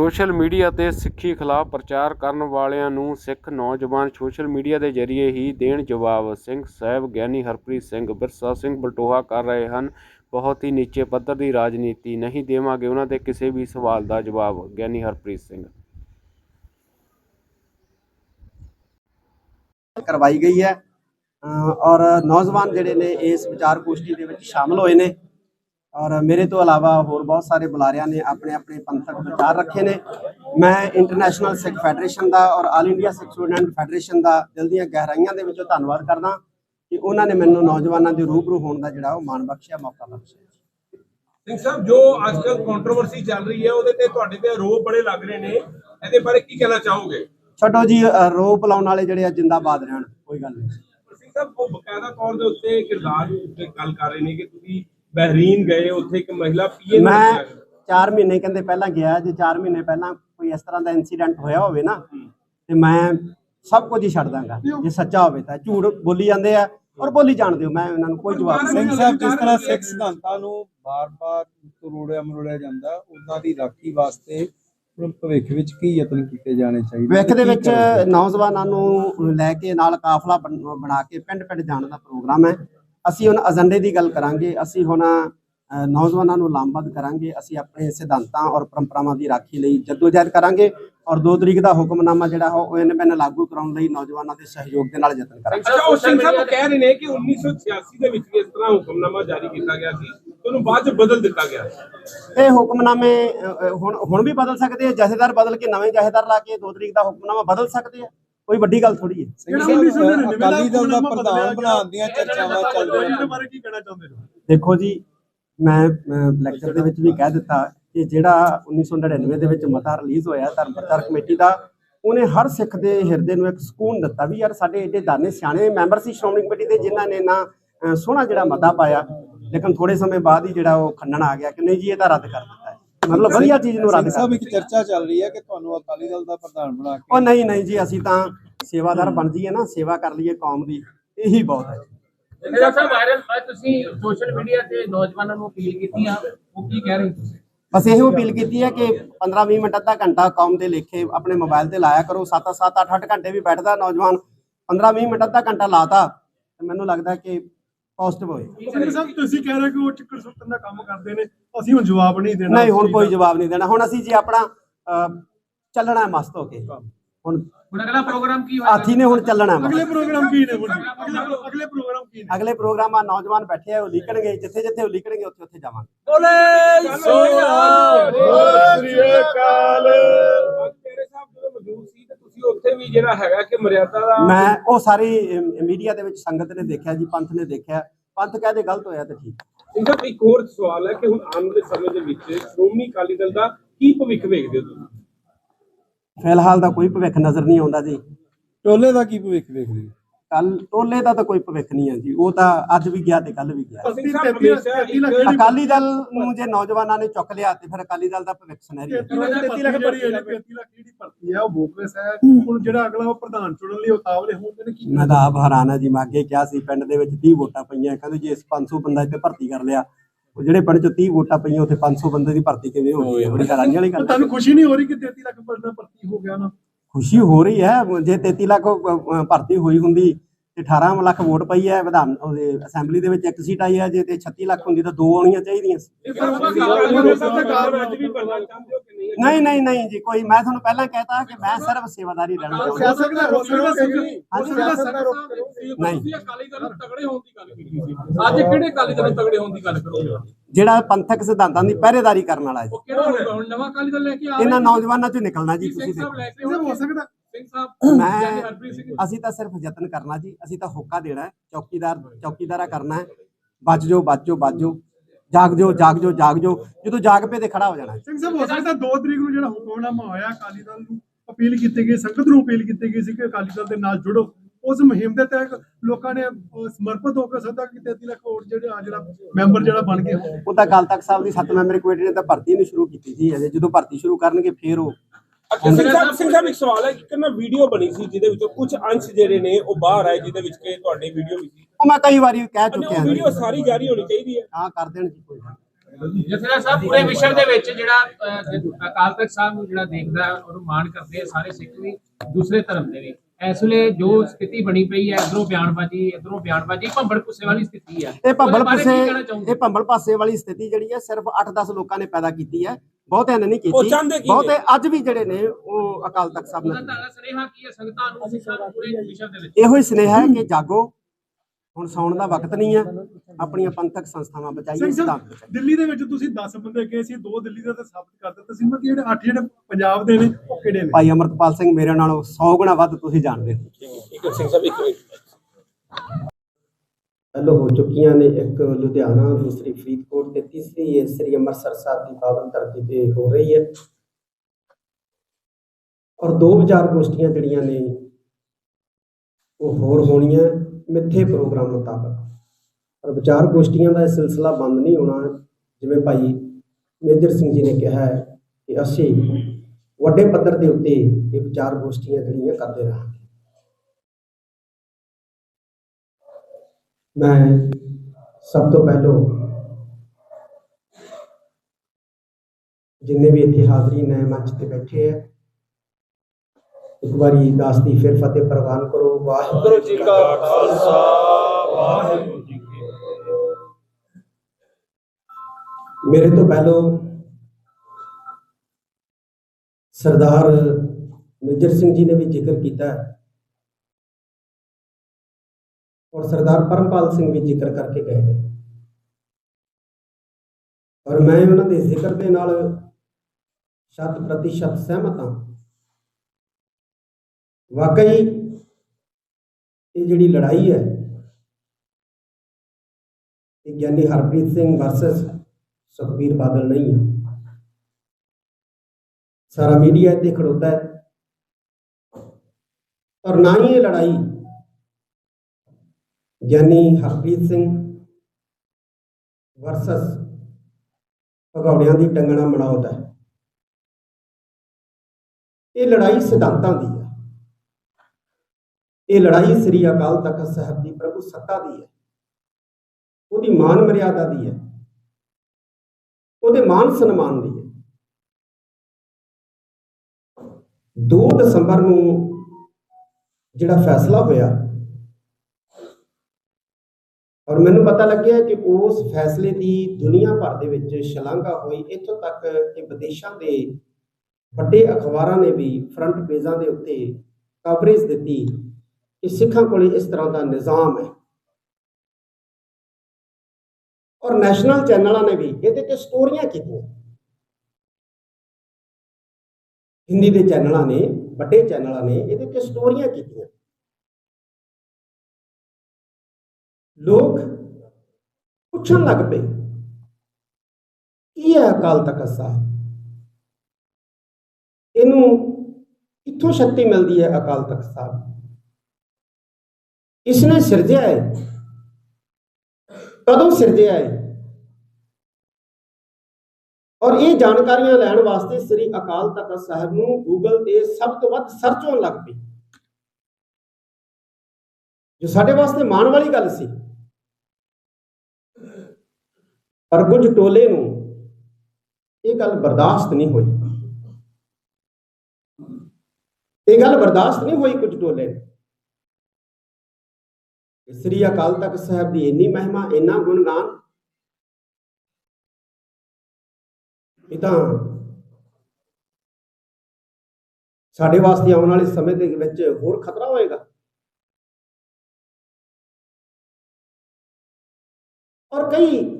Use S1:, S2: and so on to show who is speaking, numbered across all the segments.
S1: Social media ਤੇ ਸਿੱਖੀ ਖਿਲਾਫ ਪ੍ਰਚਾਰ ਕਰਨ ਵਾਲਿਆਂ ਨੂੰ ਸਿੱਖ ਨੌਜਵਾਨ ਸੋਸ਼ਲ ਮੀਡੀਆ ਦੇ ਜ਼ਰੀਏ ਹੀ ਦੇਣ ਜਵਾਬ। ਸਿੰਘ ਸਾਹਿਬ ਗਿਆਨੀ ਹਰਪ੍ਰੀਤ ਸਿੰਘ ਬਿਰਸਾ ਸਿੰਘ ਬਲਟੋਹਾ ਕਰ ਰਹੇ ਹਨ। ਬਹੁਤ ਹੀ ਨੀਚੇ ਪੱਧਰ ਦੀ ਰਾਜਨੀਤੀ ਨਹੀਂ ਦੇਵਾਂਗੇ ਉਹਨਾਂ ਦੇ ਕਿਸੇ ਵੀ ਸਵਾਲ ਦਾ ਜਵਾਬ, ਗਿਆਨੀ ਹਰਪ੍ਰੀਤ ਸਿੰਘ।
S2: ਕਰਵਾਈ ਗਈ ਹੈ। ਔਰ ਨੌਜਵਾਨ ਜਿਹੜੇ ਨੇ ਇਸ ਵਿਚਾਰ ਗੋਸ਼ਟੀ ਦੇ ਵਿੱਚ ਸ਼ਾਮਲ ਹੋਏ ਨੇ। ਔਰ ਮੇਰੇ ਤੋਂ ਇਲਾਵਾ ਹੋਰ ਬਹੁਤ ਸਾਰੇ ਬੁਲਾਰਿਆਂ ਨੇ ਆਪਣੇ ਆਪਣੇ ਪੰਥਕ ਵਿਚਾਰ ਰੱਖੇ ਨੇ। ਮੈਂ ਇੰਟਰਨੈਸ਼ਨਲ ਸਿੱਖ ਫੈਡਰੇਸ਼ਨ ਦਾ ਔਰ all India Sikh student federation ਦਾ ਦਿਲ ਦੀਆਂ ਗਹਿਰਾਈਆਂ ਦੇ ਵਿੱਚੋਂ ਧੰਨਵਾਦ ਕਰਦਾ ਕਿ ਉਹਨਾਂ ਨੇ ਮੈਨੂੰ ਨੌਜਵਾਨਾਂ ਦੇ ਰੂਬਰੂ ਹੋਣ ਦਾ ਜਿਹੜਾ ਉਹ ਮਾਣ ਬਖਸ਼ਿਆ ਮੌਕਾ ਬਖਸ਼ਿਆ।
S3: ਸਿੰਘ ਸਾਹਿਬ ਜੋ ਅੱਜਕੱਲ ਕੰਟਰੋਵਰਸੀ ਚੱਲ ਰਹੀ ਹੈ ਉਹਦੇ ਤੇ ਤੁਹਾਡੇ ਤੇ ਆਰੋਪ ਬੜੇ ਲੱਗ ਰਹੇ ਨੇ। ਇਹਦੇ ਬਾਰੇ ਕੀ ਕਹਿਣਾ ਚਾਹੋਗੇ?
S2: ਛੱਡੋ ਜੀ ਅਹ ਰੋਪ ਲਾਉਣ ਵਾਲੇ ਜਿਹੜੇ ਆ ਜਿੰਦਾਬਾਦ ਰਹਿਣ ਕੋਈ ਗੱਲ ਨਹੀਂ।
S3: ਸਿੰਘ ਸਾਹਿਬ ਉਹ ਬਕਾਇਦਾ ਤੌਰ ਦੇ ਉੱਤੇ ਕਿਰਦਾਰ ਉੱਤੇ ਗੱਲ ਕਰ ਰਹੇ ਨੇ ਕਿ ਤੁਸੀਂ ਬਹਿਰੀਨ ਗਏ ਉੱਥੇ ਇੱਕ ਮਹਿਲਾ ਪੀਏ
S2: ਮੈਂ 4 ਮਹੀਨੇ ਕਹਿੰਦੇ ਪਹਿਲਾਂ ਗਿਆ ਜੇ 4 ਮਹੀਨੇ ਪਹਿਲਾਂ ਕੋਈ ਇਸ ਤਰ੍ਹਾਂ ਦਾ ਇਨਸੀਡੈਂਟ ਹੋਇਆ ਹੋਵੇ ਨਾ ਤੇ ਮੈਂ ਸਭ ਕੁਝ ਹੀ ਛੱਡ ਦਾਂਗਾ ਜੇ ਸੱਚਾ ਹੋਵੇ ਤਾਂ। ਝੂਠ ਬੋਲੀ ਜਾਂਦੇ ਆ ਔਰ ਬੋਲੀ ਜਾਣ ਦਿਓ ਮੈਂ ਇਹਨਾਂ ਨੂੰ ਕੋਈ ਜਵਾਬ ਨਹੀਂ
S4: ਸਿੰਘ ਸਾਹਿਬ ਜਿਸ ਤਰ੍ਹਾਂ ਸਿੱਖ ਸਿਧਾਂਤਾਂ ਨੂੰ ਬਾਰ-ਬਾਰ ਤਰੋੜਿਆ ਮਰੋੜਿਆ ਜਾਂਦਾ ਉਹਨਾਂ ਦੀ ਰਾਖੀ ਵਾਸਤੇ ਭਵਿੱਖ ਵਿੱਚ ਕੀ ਯਤਨ ਕੀਤੇ ਜਾਣੇ ਚਾਹੀਦੇ
S2: ਵਿਖ ਦੇ
S4: ਕੀ
S2: ਵਿੱਚ
S4: ਕਰਨਾ ਚਾਹੀਦਾ?
S2: ਨੌਜਵਾਨਾਂ ਨੂੰ ਲੈ ਕੇ ਨਾਲ ਕਾਫਲਾ ਬਣ- ਬਣਾ ਕੇ ਪਿੰਡ-ਪਿੰਡ ਜਾਣ ਦਾ ਪ੍ਰੋਗਰਾਮ ਹੈ। ਅਸੀਂ ਹੁਣ ਏਜੰਡੇ ਦੀ ਗੱਲ ਕਰਾਂਗੇ ਅਸੀਂ ਹੁਣ ਨੌਜਵਾਨਾਂ ਨੂੰ ਲਾਮਬੱਧ ਕਰਾਂਗੇ ਅਸੀਂ ਆਪਣੇ ਸਿਧਾਂਤਾਂ ਔਰ ਪਰੰਪਰਾਵਾਂ ਦੀ ਰਾਖੀ ਲਈ ਜਦੋਜਹਿਦ ਕਰਾਂਗੇ ਔਰ 2 ਤਰੀਕ ਦਾ ਹੁਕਮਨਾਮਾ ਜਿਹੜਾ ਉਹ ONBN ਲਾਗੂ ਕਰਾਉਣ ਲਈ ਨੌਜਵਾਨਾਂ ਦੇ ਸਹਿਯੋਗ ਦੇ ਨਾਲ ਯਤਨ ਕਰਾਂਗੇ।
S3: ਅੱਛਾ ਉਹ ਸਿੰਘ ਸਾਹਿਬ ਕਹਿ ਰਹੇ ਨੇ ਕਿ 1986 ਦੇ ਵਿੱਚ ਵੀ ਇਸ ਤਰ੍ਹਾਂ ਹੁਕਮਨਾਮਾ ਜਾਰੀ ਕੀਤਾ ਗਿਆ ਸੀ ਉਹਨੂੰ ਬਾਅਦ ਚ ਬਦਲ ਦਿੱਤਾ ਗਿਆ।
S2: ਇਹ ਹੁਕਮਨਾਮੇ ਹੁਣ ਹੁਣ ਵੀ ਬਦਲ ਸਕਦੇ ਆ ਜਥੇਦਾਰ ਬਦਲ ਕੇ ਨਵੇਂ ਜਥੇਦਾਰ ਲਾ ਕੇ 2 ਤਰੀਕ ਦਾ ਹੁਕਮਨਾਮਾ ਬਦਲ ਸਕਦੇ ਆ? ਕੋਈ ਵੱਡੀ ਗੱਲ ਥੋੜੀ ਹੈ।
S4: ਅਕਾਲੀ ਦਲ ਦਾ ਪ੍ਰਧਾਨ ਬਣਾਉਣ ਦੀਆਂ ਚਰਚਾਵਾਂ ਚੱਲ ਰਹੀਆਂ ਨੇ।
S5: ਬਾਰੇ ਕੀ ਕਹਿਣਾ ਚਾਹੁੰਦੇ ਹੋ?
S2: ਦੇਖੋ ਜੀ ਮੈਂ ਲੈਕਚਰ ਦੇ ਵਿੱਚ ਵੀ ਕਹਿ ਦਿੱਤਾ ਕਿ ਜਿਹੜਾ 1999 ਦੇ ਵਿੱਚ ਮਤਾ ਰਿਲੀਜ਼ ਹੋਇਆ ਧਰਮ ਪ੍ਰਚਾਰ ਕਮੇਟੀ ਦਾ ਉਹਨੇ ਹਰ ਸਿੱਖ ਦੇ ਹਿਰਦੇ ਨੂੰ ਇੱਕ ਸਕੂਨ ਦਿੱਤਾ ਵੀ ਯਾਰ ਸਾਡੇ ਏਡੇ ਦਾਨੇ ਸਿਆਣੇ ਮੈਂਬਰ ਸੀ ਸ਼੍ਰੋਮਣੀ ਕਮੇਟੀ ਦੇ ਜਿਨ੍ਹਾਂ ਨੇ ਨਾ ਸੋਹਣਾ ਜਿਹੜਾ ਮਤਾ ਪਾਇਆ। ਲੇਕਿਨ ਥੋੜੇ ਸਮੇਂ ਬਾਅਦ ਹੀ ਜਿਹੜਾ ਉਹ ਖੰਡਨ ਆ ਗਿਆ ਕਿ ਨਹੀਂ ਜੀ ਇਹ ਤਾਂ ਰੱਦ ਕਰ ਮਤਲਬ ਵਧੀਆ ਚੀਜ਼ ਨੂੰ ਰੱਦ
S4: ਸਾਹਿਬ ਇੱਕ ਚਰਚਾ ਚੱਲ ਰਹੀ ਹੈ ਕਿ ਤੁਹਾਨੂੰ ਅਕਾਲੀ ਦਲ ਦਾ ਪ੍ਰਧਾਨ ਬਣਾ ਕੇ
S2: ਉਹ ਨਹੀਂ ਨਹੀਂ ਜੀ ਅਸੀਂ ਤਾਂ ਸੇਵਾਦਾਰ ਬਣ ਜਾਈਏ ਨਾ ਸੇਵਾ ਕਰ ਲਈਏ ਕੌਮ ਦੀ ਇਹੀ ਬਹੁਤ ਹੈ।
S6: ਜਿਹੜਾ ਸਾਹਿਬ ਵਾਇਰਲ ਹੋਇਆ ਤੁਸੀਂ ਸੋਸ਼ਲ ਮੀਡੀਆ ਤੇ ਨੌਜਵਾਨਾਂ ਨੂੰ ਅਪੀਲ ਕੀਤੀ ਆ ਉਹ ਕੀ ਕਹਿ ਰਹੇ ਤੁਸੀਂ?
S2: ਬਸ ਇਹੋ ਅਪੀਲ ਕੀਤੀ ਹੈ ਕਿ 15-20 ਮਿੰਟ ਅੱਧਾ ਘੰਟਾ ਕੌਮ ਦੇ ਲੇਖੇ ਆਪਣੇ ਮੋਬਾਈਲ ਤੇ ਲਾਇਆ ਕਰੋ 7-7 8-8 ਘੰਟੇ ਵੀ ਬੈਠਦਾ ਨੌਜਵਾਨ 15-20 ਮਿੰਟ ਅੱਧਾ ਘੰਟਾ ਲਾਤਾ। ਤੇ ਮੈਨੂੰ ਲੱਗਦਾ ਕਿ ਪੋਜ਼ਿਟਿਵ ਹੋਏ।
S5: ਸਿੰਘ ਸਾਹਿਬ ਤੁਸੀਂ ਕਹਿ ਰਹੇ ਕਿ ਉਹ ਟਿੱਕਰ ਸੁੱਟਣ ਦਾ ਕੰਮ ਕਰਦੇ ਨੇ। ਅਸੀਂ ਹੁਣ ਜਵਾਬ ਨਹੀਂ ਦੇਣਾ।
S2: ਨਹੀਂ ਹੁਣ ਕੋਈ ਜਵਾਬ ਨਹੀਂ ਦੇਣਾ। ਹੁਣ ਅਸੀਂ ਜੀ ਆਪਣਾ ਚੱਲਣਾ ਹੈ ਮਸਤ ਹੋ ਕੇ। ਹੁਣ
S6: ਹੁਣ ਅਗਲਾ ਪ੍ਰੋਗਰਾਮ ਕੀ ਹੋਏਗਾ?
S2: ਹਾਥੀ ਨੇ ਹੁਣ ਚੱਲਣਾ ਹੈ
S5: ਅਗਲੇ। ਪ੍ਰੋਗਰਾਮ ਕੀ ਨੇ ਹੁਣ? ਅਗਲੇ ਪ੍ਰੋ- ਅਗਲੇ ਪ੍ਰੋਗਰਾਮ ਕੀ ਨੇ?
S2: ਅਗਲੇ ਪ੍ਰੋਗਰਾਮ ਆ ਨੌਜਵਾਨ ਬੈਠੇ ਆ ਉਹ ਲਿਖਣਗੇ ਜਿੱਥੇ ਜਿੱਥੇ ਉਹ ਲਿਖਣਗੇ ਉੱਥੇ ਉੱਥੇ ਜਾਵਾਂਗੇ।
S3: ਤੇਰੇ ਸਾਹਿਬ ਜਦੋਂ ਮੌਜੂਦ ਸੀ ਤੁਸੀਂ ਉੱਥੇ ਵੀ ਜਿਹੜਾ ਹੈਗਾ ਕਿ ਮਰਿਆਦਾ ਦਾ
S2: ਮੈਂ ਉਹ ਸਾਰੀ ਮੀਡੀਆ ਦੇ ਵਿੱਚ ਸੰਗਤ ਨੇ ਦੇਖਿਆ ਜੀ ਪੰਥ ਨੇ ਦੇਖਿਆ। ਪੰਥ ਕਹਦੇ ਗਲਤ ਹੋਇਆ ਤੇ ਠੀਕ।
S3: ਸਾਹਿਬ ਇੱਕ ਹੋਰ ਸਵਾਲ ਹੈ ਕਿ ਹੁਣ ਆਉਣ ਵਾਲੇ ਸਮੇਂ ਦੇ ਵਿੱਚ ਸ਼੍ਰੋਮਣੀ ਅਕਾਲੀ ਦਲ ਦਾ ਕੀ ਭਵਿੱਖ ਵੇਖਦੇ ਹੋ ਤੁਸੀਂ?
S2: ਫਿਲਹਾਲ ਦਾ ਕੋਈ ਭਵਿੱਖ ਨਜ਼ਰ ਨਹੀਂ ਆਉਂਦਾ ਜੀ।
S4: ਟੋਲੇ ਦਾ ਕੀ ਭਵਿੱਖ ਵੇਖਦੇ ਹੋ?
S2: ਕੱਲ ਟੋਲੇ ਦਾ ਤਾਂ ਕੋਈ ਭਵਿੱਖ ਨਹੀਂ ਹੈ ਜੀ ਉਹ ਤਾਂ ਅੱਜ ਵੀ ਗਿਆ ਤੇ ਕੱਲ ਵੀ ਗਿਆ। ਅਕਾਲੀ ਦਲ ਨੂੰ ਜੇ ਨੌਜਵਾਨਾਂ ਨੇ ਚੁੱਕ ਲਿਆ ਤੇ ਫਿਰ ਅਕਾਲੀ ਦਲ ਦਾ ਭਵਿੱਖ ਸੁਨਹਿਰੀ ਹੈ।
S5: 33 ਲੱਖ ਜਿਹੜੀ ਹੈ 33 ਲੱਖ ਜਿਹੜੀ ਭਰਤੀ ਹੈ ਉਹ ਬੋਕਸ ਹੈ। ਹੁਣ ਜਿਹੜਾ ਅਗਲਾ ਉਹ ਪ੍ਰਧਾਨ ਚੁਣਨ ਲਈ ਉਤਾਵਲੇ ਹੋਣਗੇ ਨੇ ਕੀ
S2: ਮੈਂ ਤਾਂ ਆਪ ਹੈਰਾਨ ਆ ਜੀ ਮੈਂ ਅੱਗੇ ਕਿਹਾ ਸੀ ਪਿੰਡ ਦੇ ਵਿੱਚ 30 ਵੋਟਾਂ ਪਈਆਂ ਕਹਿੰਦੇ ਜੇ ਇਸ 500 ਬੰਦਾ ਇੱਥੇ ਭਰਤੀ ਕਰ ਲਿਆ। ਉਹ ਜਿਹੜੇ ਪਿੰਡ ਚ 30 ਵੋਟਾਂ ਪਈਆਂ ਉੱਥੇ 500 ਬੰਦੇ ਦੀ ਭਰਤੀ ਕਿਵੇਂ ਹੋ ਗਈ ਹੈ ਬੜੀ ਹੈਰਾਨੀ ਵਾਲੀ ਗੱਲ ਹੈ
S5: ਤੁਹਾਨੂੰ ਖੁਸ਼ੀ ਨਹੀਂ ਹੋ ਰਹੀ ਕਿ 33 ਲੱਖ ਬੰਦਾ ਭਰਤੀ ਹੋ ਗਿਆ ਨਾ?
S2: ਖੁਸ਼ੀ ਹੋ ਰਹੀ ਹੈ ਜੇ 33 ਲੱਖ ਅ, ਅ, ਭਰਤੀ ਹੋਈ ਹੁੰਦੀ ਤੇ 18 ਲੱਖ ਵੋਟ ਪਈ ਹੈ ਵਿਧਾਨ ਉਹਦੇ ਅਸੈਂਬਲੀ ਦੇ ਵਿੱਚ ਇੱਕ ਸੀਟ ਆਈ ਹੈ ਜੇ ਤੇ 36 ਲੱਖ ਹੁੰਦੀ ਤਾਂ ਦੋ ਆਉਣੀਆਂ ਚਾਹੀਦੀਆਂ ਸੀ।
S3: ਨਹੀਂ?
S2: ਨਹੀਂ ਨਹੀਂ ਜੀ ਕੋਈ ਮੈਂ ਤੁਹਾਨੂੰ ਪਹਿਲਾਂ ਕਹਿਤਾ ਕਿ ਮੈਂ ਸਿਰਫ ਸੇਵਾਦਾਰੀ ਰਹਿਣਾ ਚਾਹੁੰਦਾ।
S5: ਸਿਆਸਤ ਦਾ ਰੋਕ ਕਰੋ
S2: ਹਾਂਜੀ। ਨਹੀਂ।
S6: ਤੁਸੀਂ ਅਕਾਲੀ ਦਲ ਨੂੰ ਤਗੜੇ ਹੋਣ ਦੀ ਗੱਲ ਕੀਤੀ ਸੀ। ਅੱਜ ਕਿਹੜੇ ਅਕਾਲੀ ਦਲ ਨੂੰ ਤਗੜੇ ਹੋਣ ਦੀ ਗੱਲ ਕਰੋਗੇ?
S2: ਜਿਹੜਾ ਪੰਥਕ ਸਿਧਾਂਤਾਂ ਦੀ ਪਹਿਰੇਦਾਰੀ ਕਰਨ ਵਾਲਾ ਹੈ।
S6: ਉਹ ਕਿਹੜਾ ਹੋਊਗਾ ਹੁਣ ਨਵਾਂ ਅਕਾਲੀ ਦਲ ਲੈ ਕੇ ਆ ਰਹੇ
S2: ਇਹਨਾਂ ਨੌਜਵਾਨਾਂ ਚੋਂ ਨਿਕਲਣਾ ਜੀ ਤੁਸੀਂ ਦੇਖੋ।
S5: ਹੋ। ਸਕਦਾ
S6: ਸਿੰਘ ਸਾਹਿਬ
S2: ਮੈਂ-
S6: ਯਾਨੀ ਹਰਪ੍ਰੀਤ ਸਿੰਘ।
S2: ਅਸੀਂ ਤਾਂ ਸਿਰਫ ਯਤਨ ਕਰਨਾ ਜੀ ਅਸੀਂ ਤਾਂ ਹੋਕਾ ਦੇਣਾ ਹੈ ਚੌਕੀਦਾਰ ਚੌਕੀਦਾਰਾ ਕਰਨਾ ਹੈ। ਬਚ ਜਾਓ ਬਚ ਜਾਓ ਬਚ ਜਾਓ। ਜਾਗ ਜਾਓ ਜਾਗ ਜਾਓ ਜਾਗ ਜਾਓ। ਜਦੋਂ ਜਾਗ ਪਏ ਤੇ ਖੜਾ ਹੋ ਜਾਣਾ।
S5: ਸਿੰਘ ਸਾਹਿਬ ਹੋ ਸਕਦਾ 2 ਤਰੀਕ ਨੂੰ ਜਿਹੜਾ ਹੁਕਮਨਾਮਾ ਹੋਇਆ ਅਕਾਲੀ ਦਲ ਨੂੰ ਅਪੀਲ ਕੀਤੀ ਗਈ ਸੰਗਤ ਨੂੰ ਅਪੀਲ ਕੀਤੀ ਗਈ ਸੀ ਕਿ ਅਕਾਲੀ ਦਲ ਦੇ ਨਾਲ ਜੁੜੋ। ਉਸ ਮੁਹਿੰਮ ਦੇ ਤਹਿਤ ਲੋਕਾਂ ਨੇ ਸਮਰਪਿਤ ਹੋ ਕੇ ਸੱਦਾ ਕਿ 33 ਲੱਖ ਵੋਟ ਜਿਹੜੇ ਆ ਜਿਹੜਾ ਮੈਂਬਰ ਜਿਹੜਾ ਬਣ ਕੇ
S2: ਉਹ ਤਾਂ ਅਕਾਲ ਤਖਤ ਸਾਹਿਬ ਦੀ ਸੱਤ ਮੈਂਬਰੀ ਕਮੇਟੀ ਨੇ ਤਾਂ ਭਰਤੀ ਨਹੀਂ ਸ਼ੁਰੂ ਕੀਤੀ ਸੀ ਅਜੇ ਜਦੋਂ ਭਰਤੀ ਸ਼ੁਰੂ ਕਰਨਗੇ ਫੇਰ ਉਹ
S3: ਅੱਛਾ ਸਿੰਘ ਸਾਹਿਬ ਸਿੰਘ ਸਾਹਿਬ ਇੱਕ ਸਵਾਲ ਹੈ ਕਿ ਇੱਕ ਨਾ ਵੀਡੀਓ ਬਣੀ ਸੀ ਜਿਹਦੇ ਵਿੱਚੋਂ ਕੁਝ ਅੰਸ਼ ਜਿਹੜੇ ਨੇ ਉਹ ਬਾਹਰ ਆਏ ਜਿਹਦੇ ਵਿੱਚ ਕਿ ਤੁਹਾਡੀ ਵੀਡੀਓ ਵੀ ਸੀ।
S2: ਉਹ ਮੈਂ ਕਈ ਵਾਰੀ ਕਹਿ ਚੁੱਕਿਆ
S3: ਉਹ ਵੀਡੀਓ ਸਾਰੀ ਜਾਰੀ ਹੋਣੀ ਚਾਹੀਦੀ ਹੈ।
S2: ਹਾਂ ਕਰ ਦੇਣ ਜੀ ਕੋਈ ਗੱਲ ਨਹੀਂ।
S6: ਜਥੇਦਾਰ ਸਾਹਿਬ ਪੂਰੇ ਵਿਸ਼ਵ ਦੇ ਵਿੱਚ ਜਿਹੜਾ ਅਹ, ਅਕਾਲ ਤਖਤ ਸਾਹਿਬ ਨੂੰ ਜਿਹੜਾ ਦੇਖਦਾ ਹੈ, ਉਹਨੂੰ ਮਾਣ ਕਰਦੇ ਆ ਸਾਰੇ ਸਿੱਖ ਵੀ ਦੂਸਰੇ ਧਰਮ ਦੇ ਵੀ। ਇਸ ਵੇਲੇ ਜੋ ਸਥਿਤੀ ਬਣੀ ਪਈ ਹੈ ਇਧਰੋਂ ਬਿਆਨਬਾਜ਼ੀ ਇਧਰੋਂ ਬਿਆਨਬਾਜ਼ੀ ਭੰਬੜ ਪੁੱਸੇ ਵਾਲੀ ਸਥਿਤੀ ਹੈ।
S2: ਇਹ ਪਾਸੇ? ਇਹ ਵਾਲੀ ਸਥਿਤੀ ਜਿਹੜੀ ਹੈ ਸਿਰਫ 8-10 ਲੋਕਾਂ ਨੇ ਪੈਦਾ ਕੀਤੀ ਹੈ। ਬਹੁਤਿਆਂ ਨੇ ਨਹੀਂ
S3: ਉਹ
S2: ਕੀਤੀ
S3: ਚਾਹੁੰਦੇ ਕੀ ਨੇ?
S2: ਬਹੁਤੇ ਅੱਜ ਵੀ ਜਿਹੜੇ ਨੇ ਉਹ ਅਕਾਲ ਤਖਤ ਸਾਹਿਬ
S6: ਉਹਦਾ
S2: ਨੇ
S6: ਸੁਨੇਹਾ ਕੀ ਹੈ? ਸੰਗਤਾਂ ਨੂੰ ਸਿੱਖਾਂ ਨੂੰ ਪੂਰੇ ਵਿਸ਼ਵ ਦੇ ਵਿੱਚ।
S2: ਇਹੋ ਹੀ ਸੁਨੇਹਾ ਹੈ ਕਿ ਜਾਗੋ ਹੁਣ ਸੌਣ ਦਾ ਵਕਤ ਨਹੀਂ ਹੈ। ਆਪਣੀਆਂ ਪੰਥਕ ਸੰਸਥਾਵਾਂ ਬਚਾਈਏ
S5: ਸਿੰਘ
S2: ਸਿਧਾਂਤ
S5: ਸਾਹਿਬ
S2: ਬਚਾਈਏ
S5: ਦਿੱਲੀ ਦੇ ਵਿੱਚ ਤੁਸੀਂ 10 ਬੰਦੇ ਗਏ ਸੀ ਦੋ ਦਿੱਲੀ ਦੇ ਤਾਂ ਸਾਬਤ ਕਰ ਦਿੱਤੇ ਸੀ। ਮਤਲਬ ਜਿਹੜੇ 8 ਜਿਹੜੇ ਪੰਜਾਬ ਦੇ ਨੇ ਉਹ ਕਿਹੜੇ ਨੇ?
S2: ਭਾਈ ਅਮਰਤਪਾਲ ਸਿੰਘ ਮੇਰੇ ਨਾਲੋਂ 100 ਗੁਣਾ ਵੱਧ ਤੁਸੀਂ ਜਾਣਦੇ ਹੋ।
S3: ਇੱਕ ਸਿੰਘ ਸਾਹਿਬ ਇੱਕ
S2: ਪਹਿਲੋ ਹੋ ਚੁੱਕੀਆਂ ਨੇ ਇੱਕ ਲੁਧਿਆਣਾ, ਦੂਸਰੀ ਫਰੀਦਕੋਟ ਤੇ ਤੀਸਰੀ ਇਹ ਸ੍ਰੀ ਅੰਮ੍ਰਿਤਸਰ ਸਾਹਿਬ ਦੀ ਪਾਵਨ ਧਰਤੀ ਤੇ ਹੋ ਰਹੀ ਹੈ। ਔਰ ਦੋ ਵਿਚਾਰ ਗੋਸ਼ਟੀਆਂ ਜਿਹੜੀਆਂ ਨੇ, ਉਹ ਹੋਰ ਹੋਣੀਆਂ ਮਿੱਥੇ ਪ੍ਰੋਗਰਾਮ ਮੁਤਾਬਕ। ਪਰ ਵਿਚਾਰ ਗੋਸ਼ਟੀਆਂ ਦਾ ਇਹ ਸਿਲਸਿਲਾ ਬੰਦ ਨਹੀਂ ਹੋਣਾ, ਜਿਵੇਂ ਭਾਈ ਮੇਜਰ ਸਿੰਘ ਜੀ ਨੇ ਕਿਹਾ ਹੈ ਕਿ ਅਸੀਂ ਵੱਡੇ ਪੱਧਰ ਦੇ ਉੱਤੇ ਇਹ ਵਿਚਾਰ ਗੋਸ਼ਟੀਆਂ ਜਿਹੜੀਆਂ ਕਰਦੇ ਰਹਾਂਗੇ। ਮੈਂ ਸਭ ਤੋਂ ਪਹਿਲੋਂ ਜਿੰਨੇ ਵੀ ਇੱਥੇ ਹਾਜ਼ਰੀ ਨੇ ਮੰਚ ਤੇ ਬੈਠੇ ਆ ਇੱਕ ਵਾਰੀ ਦਾਸ ਦੀ ਫਿਰ ਫਤਿਹ ਪ੍ਰਵਾਨ ਕਰੋ ਵਾਹਿਗੁਰੂ ਜੀ ਕਾ ਖਾਲਸਾ ਵਾਹਿਗੁਰੂ ਜੀ ਕੀ ਫਤਿਹ ਮੇਰੇ ਤੋਂ ਪਹਿਲੋਂ ਸਰਦਾਰ ਮੇਜਰ ਸਿੰਘ ਜੀ ਨੇ ਵੀ ਜ਼ਿਕਰ ਕੀਤਾ ਹੈ ਔਰ ਸਰਦਾਰ ਪਰਮਪਾਲ ਸਿੰਘ ਵੀ ਜ਼ਿਕਰ ਕਰਕੇ ਗਏ ਨੇ। ਔਰ ਮੈਂ ਉਹਨਾਂ ਦੇ ਜ਼ਿਕਰ ਦੇ ਨਾਲ ਸ਼ਤ ਪ੍ਰਤੀਸ਼ਤ ਸਹਿਮਤ ਹਾਂ। ਵਾਕਈ ਇਹ ਜਿਹੜੀ ਲੜਾਈ ਹੈ, ਇਹ ਗਿਆਨੀ ਹਰਪ੍ਰੀਤ ਸਿੰਘ ਵਰਸਸ ਸੁਖਬੀਰ ਬਾਦਲ ਨਹੀਂ ਹੈ। ਸਾਰਾ ਮੀਡੀਆ ਇੱਥੇ ਖੜੋਤਾ ਹੈ। ਔਰ ਨਾ ਹੀ ਇਹ ਲੜਾਈ ਗਿਆਨੀ ਹਰਪ੍ਰੀਤ ਸਿੰਘ ਵਰਸਸ ਭਗੌੜਿਆਂ ਦੀ ਟੰਗਣਾ ਮਨਾਉਤ ਹੈ। ਇਹ ਲੜਾਈ ਸਿਧਾਂਤਾਂ ਦੀ ਹੈ। ਇਹ ਲੜਾਈ ਸ੍ਰੀ ਅਕਾਲ ਤਖਤ ਸਾਹਿਬ ਦੀ ਪ੍ਰਭੂ ਸੱਤਾ ਦੀ ਹੈ। ਉਹਦੀ ਮਾਨ ਮਰਿਆਦਾ ਦੀ ਹੈ। ਉਹਦੇ ਮਾਨ ਸਨਮਾਨ ਦੀ ਹੈ। 2 ਦਸੰਬਰ ਨੂੰ ਜਿਹੜਾ ਫੈਸਲਾ ਹੋਇਆ ਔਰ ਮੈਨੂੰ ਪਤਾ ਲੱਗਿਆ ਕਿ ਉਸ ਫੈਸਲੇ ਦੀ ਦੁਨੀਆ ਭਰ ਦੇ ਵਿੱਚ ਸ਼ਲਾਘਾ ਹੋਈ। ਇੱਥੋਂ ਤੱਕ ਕਿ ਵਿਦੇਸ਼ਾਂ ਦੇ ਵੱਡੇ ਅਖਬਾਰਾਂ ਨੇ ਵੀ ਫਰੰਟ ਪੇਜਾਂ ਦੇ ਉੱਤੇ ਕਵਰੇਜ ਦਿੱਤੀ ਕਿ ਸਿੱਖਾਂ ਕੋਲ ਇਸ ਤਰ੍ਹਾਂ ਦਾ ਨਿਜ਼ਾਮ ਹੈ। ਔਰ ਨੈਸ਼ਨਲ ਚੈਨਲਾਂ ਨੇ ਵੀ ਇਹਦੇ ਤੇ ਸਟੋਰੀਆਂ ਕੀਤੀਆਂ। ਹਿੰਦੀ ਦੇ ਚੈਨਲਾਂ ਨੇ, ਵੱਡੇ ਚੈਨਲਾਂ ਨੇ ਇਹਦੇ ਤੇ ਸਟੋਰੀਆਂ ਕੀਤੀਆਂ। ਲੋਕ ਪੁੱਛਣ ਲੱਗ ਪਏ, ਕੀ ਹੈ ਅਕਾਲ ਤਖਤ ਸਾਹਿਬ? ਇਹਨੂੰ ਕਿੱਥੋਂ ਸ਼ਕਤੀ ਮਿਲਦੀ ਹੈ ਅਕਾਲ ਤਖਤ ਸਾਹਿਬ? ਇਸਨੇ ਸਿਰਜਿਆ ਹੈ? ਕਦੋਂ ਸਿਰਜਿਆ ਹੈ? ਔਰ ਇਹ ਜਾਣਕਾਰੀਆਂ ਲੈਣ ਵਾਸਤੇ ਸ੍ਰੀ ਅਕਾਲ ਤਖਤ ਸਾਹਿਬ ਨੂੰ ਗੂਗਲ ਤੇ ਸਭ ਤੋਂ ਵੱਧ ਸਰਚ ਹੋਣ ਲੱਗ ਪਈ ਜੋ ਸਾਡੇ ਵਾਸਤੇ ਮਾਣ ਵਾਲੀ ਗੱਲ ਸੀ ਪਰ ਕੁਝ ਟੋਲੇ ਨੂੰ ਇਹ ਗੱਲ ਬਰਦਾਸ਼ਤ ਨਹੀਂ ਹੋਈ। ਇਹ ਗੱਲ ਬਰਦਾਸ਼ਤ ਨਹੀਂ ਹੋਈ ਕੁਝ ਟੋਲੇ ਨੂੰ ਸ੍ਰੀ ਅਕਾਲ ਤਖਤ ਸਾਹਿਬ ਦੀ ਇੰਨੀ ਮਹਿਮਾ, ਇੰਨਾ ਗੁਣਗਾਨ। ਇਹ ਤਾਂ ਸਾਡੇ ਵਾਸਤੇ ਆਉਣ ਵਾਲੇ ਸਮੇਂ ਦੇ ਵਿੱਚ ਹੋਰ ਖਤਰਾ ਹੋਏਗਾ। ਔਰ ਕਈ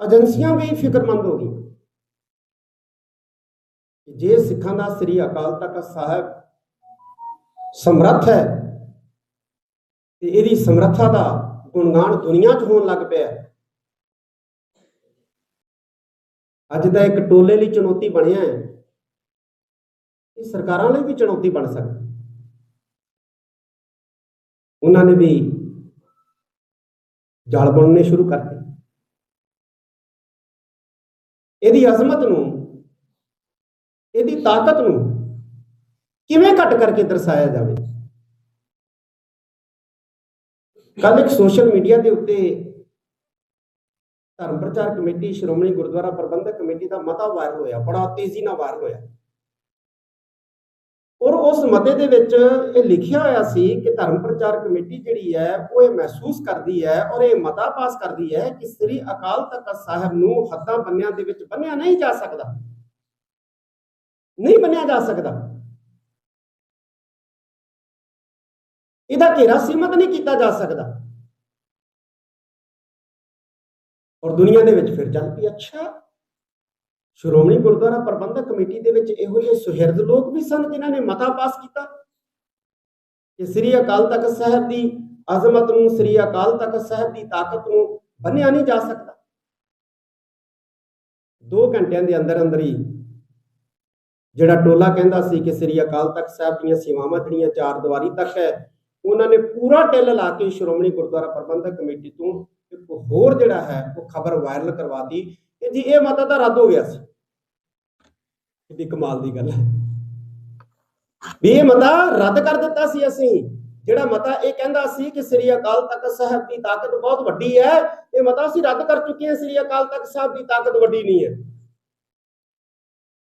S2: ਏਜੰਸੀਆਂ ਵੀ ਫਿਕਰਮੰਦ ਹੋ ਗਈਆਂ। ਜੇ ਸਿੱਖਾਂ ਦਾ ਸ੍ਰੀ ਅਕਾਲ ਤਖਤ ਸਾਹਿਬ ਸਮਰੱਥ ਹੈ, ਤੇ ਇਹਦੀ ਸਮਰੱਥਾ ਦਾ ਗੁਣਗਾਨ ਦੁਨੀਆ 'ਚ ਹੋਣ ਲੱਗ ਪਿਆ ਅੱਜ ਦਾ ਇੱਕ ਟੋਲੇ ਲਈ ਚੁਣੌਤੀ ਬਣਿਆ ਹੈ। ਇਹ ਸਰਕਾਰਾਂ ਲਈ ਵੀ ਚੁਣੌਤੀ ਬਣ ਸਕਦੀ ਉਹਨਾਂ ਨੇ ਵੀ ਜਾਲ ਬਣਨੇ ਸ਼ੁਰੂ ਕਰਤੇ। ਇਹਦੀ ਅਜ਼ਮਤ ਨੂੰ, ਇਹਦੀ ਤਾਕਤ ਨੂੰ ਕਿਵੇਂ ਘਟ ਕਰਕੇ ਦਰਸਾਇਆ ਜਾਵੇ? ਕੱਲ ਇੱਕ ਸੋਸ਼ਲ ਮੀਡੀਆ ਦੇ ਉੱਤੇ ਧਰਮ ਪ੍ਰਚਾਰ ਕਮੇਟੀ ਸ਼੍ਰੋਮਣੀ ਗੁਰਦੁਆਰਾ ਪ੍ਰਬੰਧਕ ਕਮੇਟੀ ਦਾ ਮਤਾ ਵਾਇਰਲ ਹੋਇਆ, ਬੜਾ ਤੇਜ਼ੀ ਨਾਲ ਵਾਇਰਲ ਹੋਇਆ। ਔਰ ਉਸ ਮਤੇ ਦੇ ਵਿੱਚ ਇਹ ਲਿਖਿਆ ਹੋਇਆ ਸੀ ਕਿ ਧਰਮ ਪ੍ਰਚਾਰ ਕਮੇਟੀ ਜਿਹੜੀ ਹੈ, ਉਹ ਇਹ ਮਹਿਸੂਸ ਕਰਦੀ ਹੈ ਔਰ ਇਹ ਮਤਾ ਪਾਸ ਕਰਦੀ ਹੈ ਕਿ ਸ੍ਰੀ ਅਕਾਲ ਤਖਤ ਸਾਹਿਬ ਨੂੰ ਹੱਦਾਂ ਬੰਨਿਆਂ ਦੇ ਵਿੱਚ ਬੰਨਿਆ ਨਹੀਂ ਜਾ ਸਕਦਾ। ਨਹੀਂ ਬੰਨਿਆ ਜਾ ਸਕਦਾ। ਇਹਦਾ ਘੇਰਾ ਸੀਮਤ ਨਹੀਂ ਕੀਤਾ ਜਾ ਸਕਦਾ। ਔਰ ਦੁਨੀਆ ਦੇ ਵਿੱਚ ਫਿਰ ਚੱਲ ਪਈ, ਅੱਛਾ। ਸ਼੍ਰੋਮਣੀ ਗੁਰਦੁਆਰਾ ਪ੍ਰਬੰਧਕ ਕਮੇਟੀ ਦੇ ਵਿੱਚ ਇਹੋ ਜਿਹੇ ਸੁਹਿਰਦ ਲੋਕ ਵੀ ਸਨ ਜਿਨ੍ਹਾਂ ਨੇ ਮਤਾ ਪਾਸ ਕੀਤਾ ਕਿ ਸ੍ਰੀ ਅਕਾਲ ਤਖਤ ਸਾਹਿਬ ਦੀ ਅਜ਼ਮਤ ਨੂੰ, ਸ੍ਰੀ ਅਕਾਲ ਤਖਤ ਸਾਹਿਬ ਦੀ ਤਾਕਤ ਨੂੰ ਬੰਨਿਆ ਨਹੀਂ ਜਾ ਸਕਦਾ। 2 ਘੰਟਿਆਂ ਦੇ ਅੰਦਰ ਅੰਦਰ ਹੀ ਜਿਹੜਾ ਟੋਲਾ ਕਹਿੰਦਾ ਸੀ ਕਿ ਸ੍ਰੀ ਅਕਾਲ ਤਖਤ ਸਾਹਿਬ ਦੀਆਂ ਸੇਵਾਵਾਂ ਜਿਹੜੀਆਂ ਚਾਰ ਦੀਵਾਰੀ ਤੱਕ ਹੈ, ਉਹਨਾਂ ਨੇ ਪੂਰਾ ਟਿੱਲ ਲਾ ਕੇ ਸ਼੍ਰੋਮਣੀ ਗੁਰਦੁਆਰਾ ਪ੍ਰਬੰਧਕ ਕਮੇਟੀ ਤੋਂ ਇੱਕ ਹੋਰ ਜਿਹੜਾ ਹੈ, ਉਹ ਖਬਰ ਵਾਇਰਲ ਕਰਵਾਤੀ ਕਿ ਜੀ ਇਹ ਮਤਾ ਤਾਂ ਰੱਦ ਹੋ ਗਿਆ ਸੀ। ਕਿੰਨੀ ਕਮਾਲ ਦੀ ਗੱਲ ਹੈ। ਵੀ ਇਹ ਮਤਾ ਰੱਦ ਕਰ ਦਿੱਤਾ ਸੀ ਅਸੀਂ। ਜਿਹੜਾ ਮਤਾ ਇਹ ਕਹਿੰਦਾ ਸੀ ਕਿ ਸ੍ਰੀ ਅਕਾਲ ਤਖਤ ਸਾਹਿਬ ਦੀ ਤਾਕਤ ਬਹੁਤ ਵੱਡੀ ਹੈ, ਇਹ ਮਤਾ ਅਸੀਂ ਰੱਦ ਕਰ ਚੁੱਕੇ ਹਾਂ। ਸ੍ਰੀ ਅਕਾਲ ਤਖਤ ਸਾਹਿਬ ਦੀ ਤਾਕਤ ਵੱਡੀ ਨਹੀਂ ਹੈ।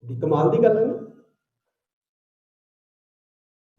S2: ਦੀ ਕਮਾਲ ਦੀ ਗੱਲ ਹੈ ਨਾ।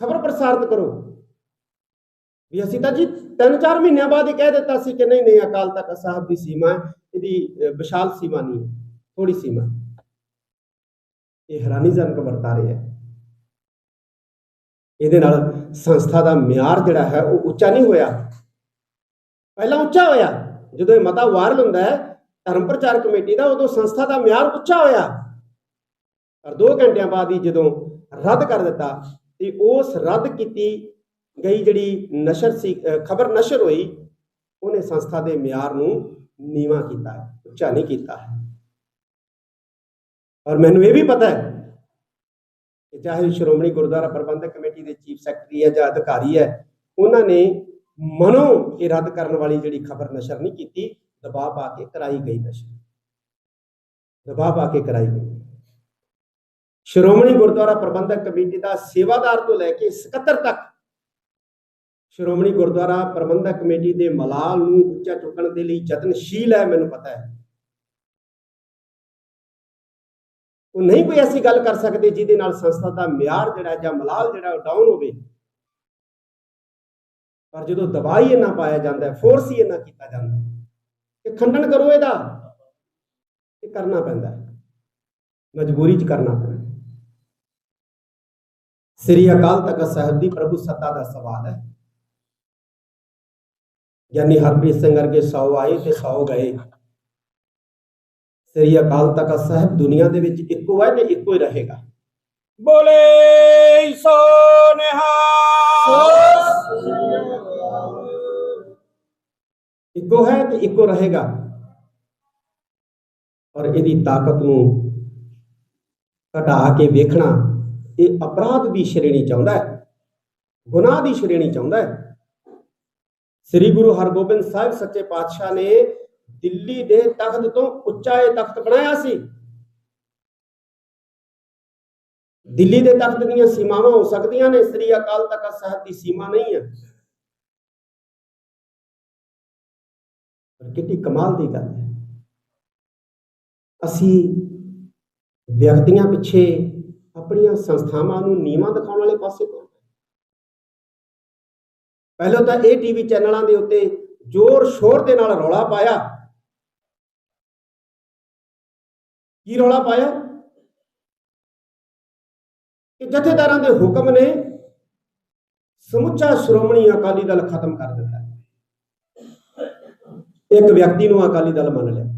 S2: ਖਬਰ ਪ੍ਰਸਾਰਿਤ ਕਰੋ। ਵੀ ਅਸੀਂ ਤਾਂ ਜੀ ਤਿੰਨ ਚਾਰ ਮਹੀਨਿਆਂ ਬਾਅਦ ਹੀ ਕਹਿ ਦਿੱਤਾ ਸੀ ਕਿ ਨਹੀਂ ਨਹੀਂ, ਅਕਾਲ ਤਖਤ ਸਾਹਿਬ ਦੀ ਸੀਮਾ ਇਹਦੀ ਵਿਸ਼ਾਲ ਸੀਮਾ ਨਹੀਂ ਹੈ ਥੋੜੀ ਸੀਮਾ ਇਹ ਹੈਰਾਨੀਜਨਕ ਵਰਤਾਰੇ ਹੈ। ਇਹਦੇ ਨਾਲ ਸੰਸਥਾ ਦਾ ਮਿਆਰ ਜਿਹੜਾ ਹੈ, ਉਹ ਉੱਚਾ ਨਹੀਂ ਹੋਇਆ। ਪਹਿਲਾਂ ਉੱਚਾ ਹੋਇਆ। ਜਦੋਂ ਇਹ ਮਤਾ ਵਾਇਰਲ ਹੁੰਦਾ ਹੈ, ਧਰਮ ਪ੍ਰਚਾਰ ਕਮੇਟੀ ਦਾ, ਉਦੋਂ ਸੰਸਥਾ ਦਾ ਮਿਆਰ ਉੱਚਾ ਹੋਇਆ। ਪਰ 2 ਘੰਟਿਆਂ ਬਾਅਦ ਹੀ ਜਦੋਂ ਰੱਦ ਕਰ ਦਿੱਤਾ ਤੇ ਉਸ ਰੱਦ ਕੀਤੀ ਗਈ ਜਿਹੜੀ ਨਸ਼ਰ ਸੀ ਖਬਰ ਨਸ਼ਰ ਹੋਈ, ਉਹਨੇ ਸੰਸਥਾ ਦੇ ਮਿਆਰ ਨੂੰ ਨੀਵਾ ਕੀਤਾ ਹੈ ਉੱਚਾ ਨਹੀਂ ਕੀਤਾ। ਹੈ ਔਰ ਮੈਨੂੰ ਇਹ ਵੀ ਪਤਾ ਹੈ ਕਿ ਚਾਹੇ ਸ਼੍ਰੋਮਣੀ ਗੁਰਦੁਆਰਾ ਪ੍ਰਬੰਧਕ ਕਮੇਟੀ ਦੇ ਚੀਫ ਸੈਕਟਰੀ ਹੈ ਜਾਂ ਅਧਿਕਾਰੀ ਹੈ, ਉਹਨਾਂ ਨੇ ਮਨੋਂ ਇਹ ਰੱਦ ਕਰਨ ਵਾਲੀ ਜਿਹੜੀ ਖਬਰ ਨਸ਼ਰ ਨਹੀਂ ਕੀਤੀ, ਦਬਾਅ ਪਾ ਕੇ ਕਰਾਈ ਗਈ ਨਸ਼ਰ। ਦਬਾਅ ਪਾ ਕੇ ਕਰਾਈ ਗਈ। ਸ਼੍ਰੋਮਣੀ ਗੁਰਦੁਆਰਾ ਪ੍ਰਬੰਧਕ ਕਮੇਟੀ ਦਾ ਸੇਵਾਦਾਰ ਤੋਂ ਲੈ ਕੇ ਸਕੱਤਰ ਤੱਕ ਸ਼੍ਰੋਮਣੀ ਗੁਰਦੁਆਰਾ ਪ੍ਰਬੰਧਕ ਕਮੇਟੀ ਦੇ ਮਲਾਲ ਨੂੰ ਉੱਚਾ ਚੁੱਕਣ ਦੇ ਲਈ ਯਤਨਸ਼ੀਲ ਹੈ, ਮੈਨੂੰ ਪਤਾ ਹੈ। ਉਹ ਨਹੀਂ ਕੋਈ ਐਸੀ ਗੱਲ ਕਰ ਸਕਦੇ ਜਿਹਦੇ ਨਾਲ ਸੰਸਥਾ ਦਾ ਮਿਆਰ ਜਿਹੜਾ ਜਾਂ ਮਲਾਲ ਜਿਹੜਾ ਉਹ ਡਾਊਨ ਹੋਵੇ। ਪਰ ਜਦੋਂ ਦਬਾਈ ਇਹਨਾਂ ਪਾਇਆ ਜਾਂਦਾ ਫੋਰਸ ਹੀ ਇਹਨਾਂ ਕੀਤਾ ਜਾਂਦਾ ਕਿ ਖੰਡਨ ਕਰੋ ਇਹਦਾ। ਇਹ ਕਰਨਾ ਪੈਂਦਾ ਮਜਬੂਰੀ 'ਚ ਕਰਨਾ ਪੈਂਦਾ ਸ੍ਰੀ ਅਕਾਲ ਤਖਤ ਸਾਹਿਬ ਦੀ ਪ੍ਰਭੂ ਸੱਤਾ ਦਾ ਸਵਾਲ ਹੈ। ਯਾਨੀ ਹਰਪ੍ਰੀਤ ਸਿੰਘ ਵਰਗੇ 100 ਆਏ ਤੇ 100 ਗਏ। ਸ੍ਰੀ ਅਕਾਲ ਤਖਤ ਸਾਹਿਬ ਦੁਨੀਆ ਦੇ ਵਿੱਚ ਇੱਕੋ ਹੈ ਤੇ ਇੱਕੋ ਹੀ ਰਹੇਗਾ।
S4: ਬੋਲੇ ਸੋ ਨਿਹਾਲ।
S2: ਇੱਕੋ ਹੈ ਤੇ ਇੱਕੋ ਰਹੇਗਾ। ਔਰ ਇਹਦੀ ਤਾਕਤ ਨੂੰ ਘਟਾ ਕੇ ਵੇਖਣਾ ਇਹ ਅਪਰਾਧ ਦੀ ਸ਼੍ਰੇਣੀ ਚਾਹੁੰਦਾ ਹੈ, ਗੁਨਾਹ ਦੀ ਸ਼੍ਰੇਣੀ ਚਾਹੁੰਦਾ ਹੈ। ਸ੍ਰੀ ਗੁਰੂ ਹਰਗੋਬਿੰਦ ਸਾਹਿਬ ਸੱਚੇ ਪਾਤਸ਼ਾਹ ਨੇ ਦਿੱਲੀ ਦੇ ਤਖਤ ਤੋਂ ਉੱਚਾ ਇਹ ਤਖਤ ਬਣਾਇਆ ਸੀ। ਦਿੱਲੀ ਦੇ ਤਖਤ ਦੀਆਂ ਸੀਮਾਵਾਂ ਹੋ ਸਕਦੀਆਂ ਨੇ, ਸ੍ਰੀ ਅਕਾਲ ਤਖਤ ਸਾਹਿਬ ਦੀ ਸੀਮਾ ਨਹੀਂ ਹੈ। ਕਿੰਨੀ ਕਮਾਲ ਦੀ ਗੱਲ ਹੈ। ਅਸੀਂ ਵਿਅਕਤੀਆਂ ਪਿੱਛੇ ਆਪਣੀਆਂ ਸੰਸਥਾਵਾਂ ਨੂੰ ਨੀਵਾਂ ਦਿਖਾਉਣ ਵਾਲੇ ਪਾਸੇ ਤੋਂ ਪਹਿਲਾਂ ਤਾਂ ਇਹ ਟੀਵੀ ਚੈਨਲਾਂ ਦੇ ਉੱਤੇ ਜ਼ੋਰ ਸ਼ੋਰ ਦੇ ਨਾਲ ਰੌਲਾ ਪਾਇਆ। ਕੀ ਰੌਲਾ ਪਾਇਆ? ਕਿ ਜਥੇਦਾਰਾਂ ਦੇ ਹੁਕਮ ਨੇ ਸਮੁੱਚਾ ਸ਼੍ਰੋਮਣੀ ਅਕਾਲੀ ਦਲ ਖਤਮ ਕਰ ਦਿੱਤਾ। ਇੱਕ ਵਿਅਕਤੀ ਨੂੰ ਅਕਾਲੀ ਦਲ ਮੰਨ ਲਿਆ।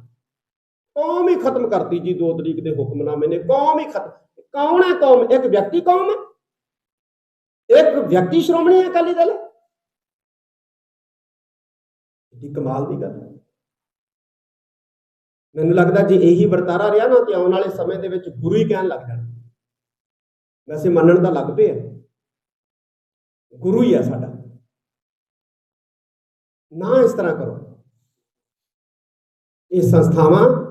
S2: ਕੌਮ ਹੀ ਖਤਮ ਕਰਤੀ ਜੀ 2 ਤਰੀਕ ਦੇ ਹੁਕਮਨਾਮੇ ਨੇ। ਕੌਮ ਹੀ ਖਤਮ। ਕੌਣ ਹੈ ਕੌਮ? ਇੱਕ ਵਿਅਕਤੀ ਕੌਮ ਹੈ। ਇੱਕ ਵਿਅਕਤੀ ਸ਼੍ਰੋਮਣੀ ਅਕਾਲੀ ਦਲ। ਇਹ ਕਮਾਲ ਦੀ ਗੱਲ ਹੈ। ਮੈਨੂੰ ਲੱਗਦਾ ਜੇ ਇਹੀ ਵਰਤਾਰਾ ਰਿਹਾ ਨਾ ਤੇ ਆਉਣ ਵਾਲੇ ਸਮੇਂ ਦੇ ਵਿੱਚ ਗੁਰੂ ਹੀ ਕਹਿਣ ਲੱਗ ਜਾਣਾ। ਵੈਸੇ ਮੰਨਣ ਤਾਂ ਲੱਗ ਪਏ ਆ। ਗੁਰੂ ਹੀ ਆ ਸਾਡਾ। ਨਾ ਇਸ ਤਰ੍ਹਾਂ ਕਰੋ। ਇਹ ਸੰਸਥਾਵਾਂ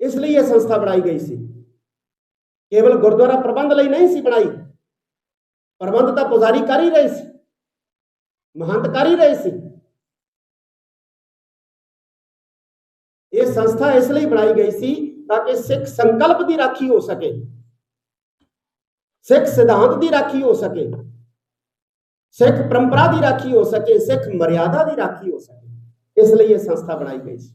S2: ਇਸ ਲਈ ਇਹ ਸੰਸਥਾ ਬਣਾਈ ਗਈ ਸੀ। ਕੇਵਲ ਗੁਰਦੁਆਰਾ ਪ੍ਰਬੰਧ ਲਈ ਨਹੀਂ ਸੀ ਬਣਾਈ। ਪ੍ਰਬੰਧ ਤਾਂ ਪੁਜ਼ਾਰੀ ਕਰ ਹੀ ਰਹੇ ਸੀ। ਮਹੰਤ ਕਰ ਹੀ ਰਹੇ ਸੀ। ਇਹ ਸੰਸਥਾ ਇਸ ਲਈ ਬਣਾਈ ਗਈ ਸੀ ਤਾਂ ਕਿ ਸਿੱਖ ਸੰਕਲਪ ਦੀ ਰਾਖੀ ਹੋ ਸਕੇ। ਸਿੱਖ ਸਿਧਾਂਤ ਦੀ ਰਾਖੀ ਹੋ ਸਕੇ। ਸਿੱਖ ਪਰੰਪਰਾ ਦੀ ਰਾਖੀ ਹੋ ਸਕੇ। ਸਿੱਖ ਮਰਿਆਦਾ ਦੀ ਰਾਖੀ ਹੋ ਸਕੇ। ਇਸ ਲਈ ਇਹ ਸੰਸਥਾ ਬਣਾਈ ਗਈ ਸੀ।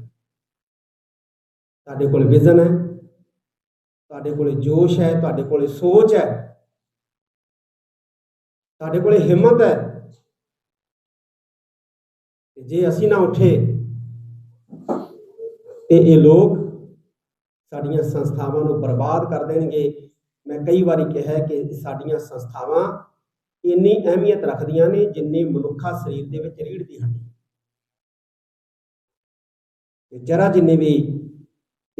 S2: ਤੁਹਾਡੇ ਕੋਲ ਵਿਜ਼ਨ ਹੈ, ਤੁਹਾਡੇ ਕੋਲ ਜੋਸ਼ ਹੈ, ਤੁਹਾਡੇ ਕੋਲ ਸੋਚ ਹੈ, ਤੁਹਾਡੇ ਕੋਲ ਹਿੰਮਤ ਹੈ। ਜੇ ਅਸੀਂ ਨਾ ਉੱਠੇ, ਤੇ ਇਹ ਲੋਕ ਸਾਡੀਆਂ ਸੰਸਥਾਵਾਂ ਨੂੰ ਬਰਬਾਦ ਕਰ ਦੇਣਗੇ। ਮੈਂ ਕਈ ਵਾਰੀ ਕਿਹਾ ਕਿ ਸਾਡੀਆਂ ਸੰਸਥਾਵਾਂ ਇੰਨੀ ਅਹਿਮੀਅਤ ਰੱਖਦੀਆਂ ਨੇ ਜਿੰਨੀ ਮਨੁੱਖਾ ਸਰੀਰ ਦੇ ਵਿੱਚ ਰੀੜ੍ਹ ਦੀ ਹੱਡੀ। ਜਰਾ ਜਿੰਨੇ ਵੀ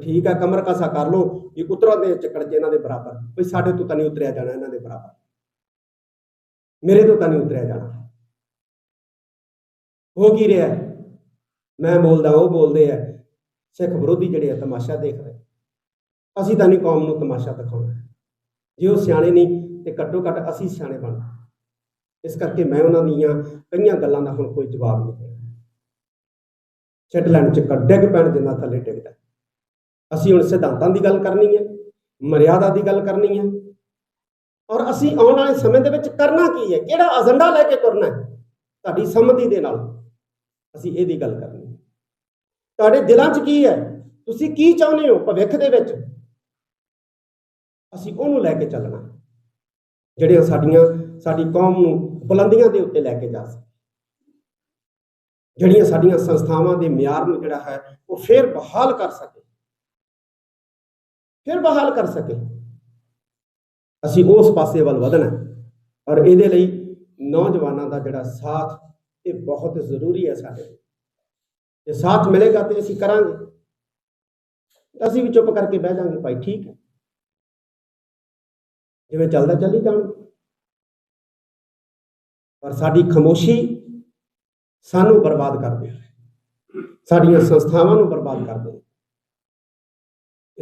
S2: ਠੀਕ ਆ, ਕਮਰ ਕਸਾ ਕਰ ਲਓ ਕਿ ਉਤਰਾਂ ਦੇ ਚੱਕੜ ਚ ਇਹਨਾਂ ਦੇ ਬਰਾਬਰ। ਵੀ ਸਾਡੇ ਤੋਂ ਤਾਂ ਨਹੀਂ ਉਤਰਿਆ ਜਾਣਾ ਇਹਨਾਂ ਦੇ ਬਰਾਬਰ। ਮੇਰੇ ਤੋਂ ਤਾਂ ਨਹੀਂ ਉਤਰਿਆ ਜਾਣਾ। ਹੋ ਕੀ ਰਿਹਾ ਮੈਂ ਬੋਲਦਾ, ਉਹ ਬੋਲਦੇ ਆ, ਸਿੱਖ ਵਿਰੋਧੀ ਜਿਹੜੇ ਆ ਤਮਾਸ਼ਾ ਦੇਖ ਰਹੇ। ਅਸੀਂ ਤਾਂ ਨਹੀਂ ਕੌਮ ਨੂੰ ਤਮਾਸ਼ਾ ਦਿਖਾਉਣਾ। ਜੇ ਉਹ ਸਿਆਣੇ ਨਹੀਂ, ਤੇ ਘੱਟੋ ਘੱਟ ਅਸੀਂ ਸਿਆਣੇ ਬਣ। ਇਸ ਕਰਕੇ ਮੈਂ ਉਹਨਾਂ ਦੀਆਂ ਕਈਆਂ ਗੱਲਾਂ ਦਾ ਹੁਣ ਕੋਈ ਜਵਾਬ ਨਹੀਂ ਦੇਣਾ। ਛੱਡ ਲੈਣ ਚ ਡਿੱਗ ਪੈਣ ਜਿੰਨਾ ਥੱਲੇ ਡਿੱਗਦਾ। ਅਸੀਂ ਹੁਣ ਸਿਧਾਂਤਾਂ ਦੀ ਗੱਲ ਕਰਨੀ ਹੈ ਮਰਿਆਦਾ ਦੀ ਗੱਲ ਕਰਨੀ ਹੈ ਔਰ ਅਸੀਂ ਆਉਣ ਵਾਲੇ ਸਮੇਂ ਦੇ ਵਿੱਚ ਕਰਨਾ ਕੀ ਹੈ ਕਿਹੜਾ ਏਜੰਡਾ ਲੈ ਕੇ ਤੁਰਨਾ ਹੈ? ਤੁਹਾਡੀ ਸੰਮਤੀ ਦੇ ਨਾਲ ਅਸੀਂ ਇਹਦੀ ਗੱਲ ਕਰਨੀ ਹੈ ਤੁਹਾਡੇ ਦਿਲਾਂ 'ਚ ਕੀ ਹੈ? ਤੁਸੀਂ ਕੀ ਚਾਹੁੰਦੇ ਹੋ ਭਵਿੱਖ ਦੇ ਵਿੱਚ? ਅਸੀਂ ਉਹਨੂੰ ਲੈ ਕੇ ਚੱਲਣਾ ਜਿਹੜੀਆਂ ਸਾਡੀਆਂ, ਸਾਡੀ ਕੌਮ ਨੂੰ ਬੁਲੰਦੀਆਂ ਦੇ ਉੱਤੇ ਲੈ ਕੇ ਜਾ ਸਕੇ ਜਿਹੜੀਆਂ ਸਾਡੀਆਂ ਸੰਸਥਾਵਾਂ ਦੇ ਮਿਆਰ ਨੂੰ ਜਿਹੜਾ ਹੈ, ਉਹ ਫੇਰ ਬਹਾਲ ਕਰ ਸਕੇ। ਫਿਰ ਬਹਾਲ ਕਰ ਸਕੇ। ਅਸੀਂ ਉਸ ਪਾਸੇ ਵੱਲ ਵਧਣਾ ਔਰ ਇਹਦੇ ਲਈ ਨੌਜਵਾਨਾਂ ਦਾ ਜਿਹੜਾ ਸਾਥ, ਇਹ ਬਹੁਤ ਜ਼ਰੂਰੀ ਹੈ ਸਾਡੇ ਲਈ। ਜੇ ਸਾਥ ਮਿਲੇਗਾ ਤੇ ਅਸੀਂ ਕਰਾਂਗੇ। ਅਸੀਂ ਵੀ ਚੁੱਪ ਕਰਕੇ ਬਹਿ ਜਾਾਂਗੇ ਭਾਈ ਠੀਕ ਹੈ। ਜਿਵੇਂ ਚੱਲਦਾ ਚੱਲੀ ਜਾਣ। ਪਰ ਸਾਡੀ ਖਮੋਸ਼ੀ ਸਾਨੂੰ ਬਰਬਾਦ ਕਰ ਦੇ ਸਾਡੀਆਂ ਸੰਸਥਾਵਾਂ ਨੂੰ ਬਰਬਾਦ ਕਰ ਦੇ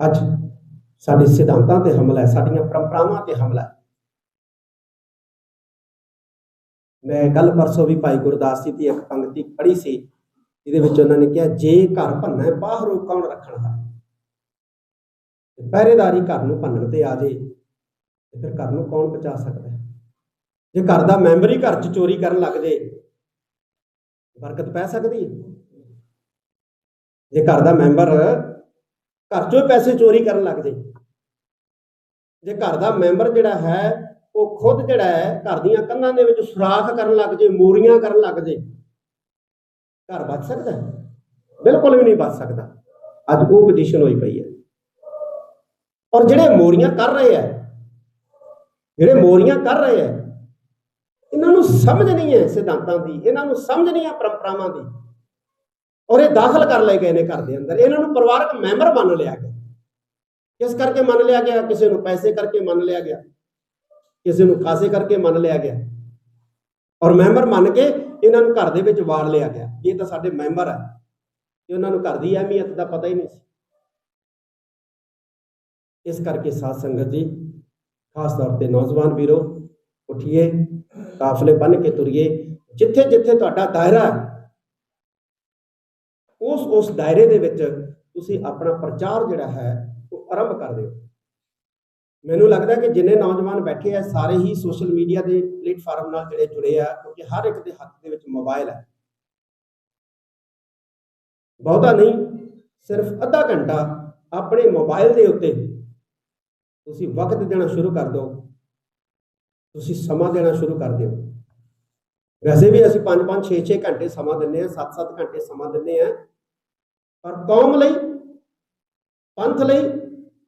S2: ਅੱਜ ਸਾਡੇ ਸਿਧਾਂਤਾਂ ਤੇ ਹਮਲਾ ਹੈ, ਸਾਡੀਆਂ ਪਰੰਪਰਾਵਾਂ ਤੇ ਹਮਲਾ ਹੈ। ਮੈਂ ਕੱਲ ਪਰਸੋਂ ਵੀ ਭਾਈ ਗੁਰਦਾਸ ਜੀ ਦੀ ਇੱਕ ਪੰਕਤੀ ਪੜ੍ਹੀ ਸੀ, ਜਿਹਦੇ ਵਿੱਚ ਉਹਨਾਂ ਨੇ ਕਿਹਾ, ਜੇ ਘਰ ਭੰਨਾ ਹੈ, ਬਾਹਰੋਂ ਕੌਣ ਰੱਖਣਾ ਪਹਿਰੇਦਾਰੀ ਘਰ ਨੂੰ ਭੰਨਣ ਤੇ ਆ ਜੇ, ਤੇ ਫਿਰ ਘਰ ਨੂੰ ਕੌਣ ਬਚਾ ਸਕਦਾ ਹੈ? ਜੇ ਘਰ ਦਾ ਮੈਂਬਰ ਹੀ ਘਰ 'ਚ ਚੋਰੀ ਕਰਨ ਲੱਗ ਜੇ, ਬਰਕਤ ਪੈ ਸਕਦੀ ਹੈ? ਜੇ ਘਰ ਦਾ ਮੈਂਬਰ ਘਰ 'ਚੋਂ ਪੈਸੇ ਚੋਰੀ ਕਰਨ ਲੱਗ ਜੇ। ਜੇ ਘਰ ਦਾ ਮੈਂਬਰ ਜਿਹੜਾ ਹੈ, ਉਹ ਖੁਦ ਜਿਹੜਾ ਹੈ, ਘਰ ਦੀਆਂ ਕੰਧਾਂ ਦੇ ਵਿੱਚ ਸੁਰਾਖ ਕਰਨ ਲੱਗ ਜੇ, ਮੋਰੀਆਂ ਕਰਨ ਲੱਗ ਜੇ, ਘਰ ਬਚ ਸਕਦਾ ਬਿਲਕੁਲ ਵੀ ਨਹੀਂ ਬਚ ਸਕਦਾ। ਅੱਜ ਉਹ ਪੋਜੀਸ਼ਨ ਹੋਈ ਪਈ ਹੈ। ਔਰ ਜਿਹੜੇ ਮੋਰੀਆਂ ਕਰ ਰਹੇ ਆ ਜਿਹੜੇ ਮੋਰੀਆਂ ਕਰ ਰਹੇ ਆ ਇਹਨਾਂ ਨੂੰ ਸਮਝ ਨਹੀਂ ਹੈ ਸਿਧਾਂਤਾਂ ਦੀ, ਇਹਨਾਂ ਨੂੰ ਸਮਝ ਨਹੀਂ ਹੈ ਪਰੰਪਰਾਵਾਂ ਦੀ। ਔਰ ਇਹ ਦਾਖਲ ਕਰ ਲਏ ਗਏ ਨੇ ਘਰ ਦੇ ਅੰਦਰ। ਇਹਨਾਂ ਨੂੰ ਪਰਿਵਾਰਕ ਮੈਂਬਰ ਮੰਨ ਲਿਆ ਗਿਆ। ਇਸ ਕਰਕੇ ਮੰਨ ਲਿਆ ਗਿਆ? ਕਿਸੇ ਨੂੰ ਪੈਸੇ ਕਰਕੇ ਮੰਨ ਲਿਆ ਗਿਆ। ਕਿਸੇ ਨੂੰ ਖਾਸੇ ਕਰਕੇ ਮੰਨ ਲਿਆ ਗਿਆ। ਔਰ ਮੈਂਬਰ ਮੰਨ ਕੇ ਇਹਨਾਂ ਨੂੰ ਘਰ ਦੇ ਵਿੱਚ ਵਾੜ ਲਿਆ ਗਿਆ। ਇਹ ਤਾਂ ਸਾਡੇ ਮੈਂਬਰ ਹੈ ਤੇ ਉਹਨਾਂ ਨੂੰ ਘਰ ਦੀ ਅਹਿਮੀਅਤ ਦਾ ਪਤਾ ਹੀ ਨਹੀਂ ਸੀ। ਇਸ ਕਰਕੇ ਸਾਧ ਸੰਗਤ ਜੀ, ਖਾਸ ਤੌਰ ਤੇ ਨੌਜਵਾਨ ਵੀਰੋ, ਉਠੀਏ, ਕਾਫਲੇ ਬਨ ਕੇ ਤੁਰੀਏ। ਜਿੱਥੇ ਜਿੱਥੇ ਤੁਹਾਡਾ ਦਾਇਰਾ ਹੈ ਉਸ ਉਸ ਦਾਇਰੇ ਦੇ ਵਿੱਚ ਤੁਸੀਂ ਆਪਣਾ ਪ੍ਰਚਾਰ ਜਿਹੜਾ ਹੈ, ਉਹ ਆਰੰਭ ਕਰ ਦਿਓ। ਮੈਨੂੰ ਲੱਗਦਾ ਕਿ ਜਿੰਨੇ ਨੌਜਵਾਨ ਬੈਠੇ ਆ, ਸਾਰੇ ਹੀ ਸੋਸ਼ਲ ਮੀਡੀਆ ਦੇ ਪਲੇਟਫਾਰਮ ਨਾਲ ਜਿਹੜੇ ਜੁੜੇ ਆ, ਕਿਉਂਕਿ ਹਰ ਇੱਕ ਦੇ ਹੱਥ ਦੇ ਵਿੱਚ ਮੋਬਾਈਲ ਹੈ। ਬਹੁਤਾ ਨਹੀਂ, ਸਿਰਫ ਅੱਧਾ ਘੰਟਾ ਆਪਣੇ ਮੋਬਾਈਲ ਦੇ ਉੱਤੇ ਤੁਸੀਂ ਵਕਤ ਦੇਣਾ ਸ਼ੁਰੂ ਕਰ ਦਿਓ। ਤੁਸੀਂ ਸਮਾਂ ਦੇਣਾ ਸ਼ੁਰੂ ਕਰ ਦਿਓ। ਵੈਸੇ ਵੀ ਅਸੀਂ 5 5 6 6 ਘੰਟੇ ਸਮਾਂ ਦਿੰਨੇ ਆ 7 7 ਘੰਟੇ ਸਮਾਂ ਦਿੰਨੇ ਆ ਪਰ ਕੌਮ ਲਈ ਪੰਥ ਲਈ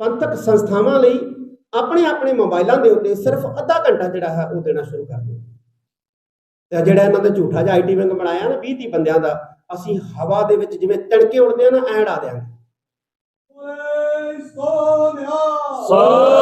S2: ਪੰਥਕ ਸੰਸਥਾਵਾਂ ਲਈ ਆਪਣੇ ਆਪਣੇ ਮੋਬਾਈਲਾਂ ਦੇ ਉੱਤੇ ਸਿਰਫ ਅੱਧਾ ਘੰਟਾ ਜਿਹੜਾ ਹੈ ਉਹ ਦੇਣਾ ਸ਼ੁਰੂ ਕਰ ਦਿਓ। ਤੇ ਜਿਹੜਾ ਇਹਨਾਂ ਦਾ ਝੂਠਾ ਜਿਹਾ ਆਈਟੀ ਵਿੰਗ ਬਣਾਇਆ ਨਾ 20 30 ਬੰਦਿਆਂ ਦਾ ਅਸੀਂ ਹਵਾ ਦੇ ਵਿੱਚ ਜਿਵੇਂ ਤੜਕੇ ਉੜਦੇ ਆ ਨਾ ਐਂ ਉਡਾ ਦਿਆਂਗੇ।
S3: ਸ੍ਰੀ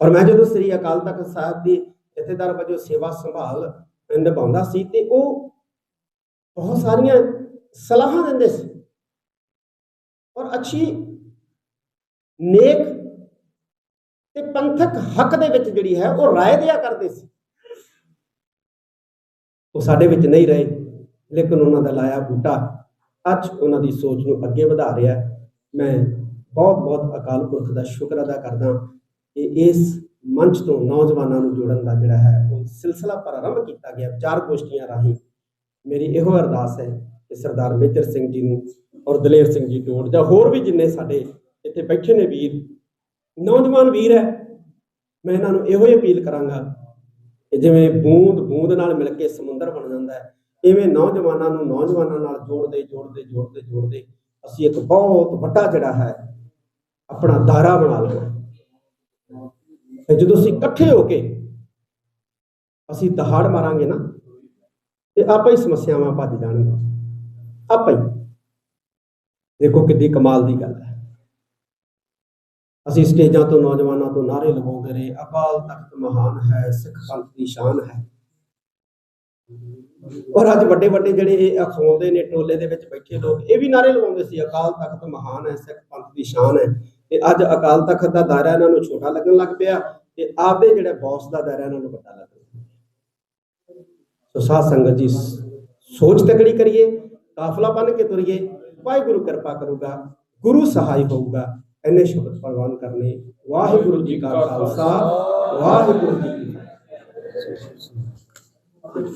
S2: ਔਰ ਮੈਂ ਜਦੋਂ ਸ੍ਰੀ ਅਕਾਲ ਤਖਤ ਸਾਹਿਬ ਦੀ ਜਥੇਦਾਰ ਵਜੋਂ ਸੇਵਾ ਸੰਭਾਲ ਨਿਭਾਉਂਦਾ ਸੀ ਤੇ ਉਹ ਬਹੁਤ ਸਾਰੀਆਂ ਸਲਾਹਾਂ ਦਿੰਦੇ ਸੀ। ਔਰ ਅੱਛੀ ਨੇਕ ਤੇ ਪੰਥਕ ਹੱਕ ਦੇ ਵਿੱਚ ਜਿਹੜੀ ਹੈ ਉਹ ਰਾਏ ਦਿਆ ਕਰਦੇ ਸੀ। ਉਹ ਸਾਡੇ ਵਿੱਚ ਨਹੀਂ ਰਹੇ, ਲੇਕਿਨ ਉਹਨਾਂ ਦਾ ਲਾਇਆ ਬੂਟਾ ਅੱਜ ਉਹਨਾਂ ਦੀ ਸੋਚ ਨੂੰ ਅੱਗੇ ਵਧਾ ਰਿਹਾ ਮੈਂ ਬਹੁਤ ਬਹੁਤ ਅਕਾਲ ਪੁਰਖ ਦਾ ਸ਼ੁਕਰ ਅਦਾ ਕਰਦਾ ਕਿ ਇਸ ਮੰਚ ਤੋਂ ਨੌਜਵਾਨਾਂ ਨੂੰ ਜੋੜਨ ਦਾ ਜਿਹੜਾ ਹੈ, ਉਹ ਸਿਲਸਿਲਾ ਪ੍ਰਾਰੰਭ ਕੀਤਾ ਗਿਆ ਚਾਰ ਗੋਸ਼ਟੀਆਂ ਰਾਹੀਂ। ਮੇਰੀ ਇਹੋ ਅਰਦਾਸ ਹੈ ਕਿ ਸਰਦਾਰ ਮੇਜਰ ਸਿੰਘ ਜੀ ਨੂੰ ਔਰ ਦਲੇਰ ਸਿੰਘ ਜੀ ਟੋਡ ਜਾਂ ਹੋਰ ਵੀ ਜਿੰਨੇ ਸਾਡੇ ਇੱਥੇ ਬੈਠੇ ਨੇ ਵੀਰ, ਨੌਜਵਾਨ ਵੀਰ ਹੈ, ਮੈਂ ਇਹਨਾਂ ਨੂੰ ਇਹੋ ਹੀ ਅਪੀਲ ਕਰਾਂਗਾ ਕਿ ਜਿਵੇਂ ਬੂੰਦ ਬੂੰਦ ਨਾਲ ਮਿਲ ਕੇ ਸਮੁੰਦਰ ਬਣ ਜਾਂਦਾ ਹੈ, ਇਵੇਂ ਨੌਜਵਾਨਾਂ ਨੂੰ ਨੌਜਵਾਨਾਂ ਨਾਲ ਜੋੜਦੇ ਜੋੜਦੇ ਜੋੜਦੇ ਜੋੜਦੇ ਅਸੀਂ ਇੱਕ ਬਹੁਤ ਵੱਡਾ ਜਿਹੜਾ ਹੈ, ਆਪਣਾ ਦਾਇਰਾ ਬਣਾ ਲੈਣਾ ਤੇ ਜਦੋਂ ਅਸੀਂ ਇਕੱਠੇ ਹੋ ਕੇ ਅਸੀਂ ਦਹਾੜ ਮਾਰਾਂਗੇ ਨਾ, ਤੇ ਆਪਾਂ ਹੀ ਸਮੱਸਿਆਵਾਂ ਭੱਜ ਜਾਣਗੀਆਂ। ਆਪਾਂ ਹੀ। ਦੇਖੋ ਕਿੰਨੀ ਕਮਾਲ ਦੀ ਗੱਲ ਹੈ। ਅਸੀਂ ਸਟੇਜਾਂ ਤੋਂ ਨੌਜਵਾਨਾਂ ਤੋਂ ਨਾਰੇ ਲਵਾਉਂਦੇ ਰਹੇ, ਅਕਾਲ ਤਖਤ ਮਹਾਨ ਹੈ, ਸਿੱਖ ਪੰਥ ਦੀ ਸ਼ਾਨ ਹੈ। ਔਰ ਅੱਜ ਵੱਡੇ ਵੱਡੇ ਜਿਹੜੇ ਇਹ ਅਖਵਾਉਂਦੇ ਨੇ, ਟੋਲੇ ਦੇ ਵਿੱਚ ਬੈਠੇ ਲੋਕ, ਇਹ ਵੀ ਨਾਰੇ ਲਵਾਉਂਦੇ ਸੀ, ਅਕਾਲ ਤਖਤ ਮਹਾਨ ਹੈ, ਸਿੱਖ ਪੰਥ ਦੀ ਸ਼ਾਨ ਹੈ। ਤੇ ਅੱਜ ਅਕਾਲ ਤਖਤ ਦਾ ਦਾਇਰਾ ਇਹਨਾਂ ਨੂੰ ਛੋਟਾ ਲੱਗਣ ਲੱਗ ਪਿਆ। ਤੇ ਆਪਦੇ ਜਿਹੜੇ ਬੌਸ ਦਾ ਦਾਇਰਾ ਇਹਨਾਂ ਨੂੰ ਵੱਡਾ ਲੱਗਣ ਸੋ ਸਾਧ ਸੰਗਤ ਜੀ, ਸੋਚ ਤਕੜੀ ਕਰੀਏ, ਕਾਫਲਾ ਬਣ ਕੇ ਤੁਰੀਏ, ਵਾਹਿਗੁਰੂ ਕਿਰਪਾ ਕਰੂਗਾ, ਗੁਰੂ ਸਹਾਈ ਹੋਊਗਾ, ਇੰਨੇ ਸ਼ਬਦ ਪ੍ਰਵਾਨ ਕਰਨੇ। ਵਾਹਿਗੁਰੂ ਜੀ ਕਾ ਖਾਲਸਾ, ਵਾਹਿਗੁਰੂ ਜੀ ਕੀ ਫਤਿਹ।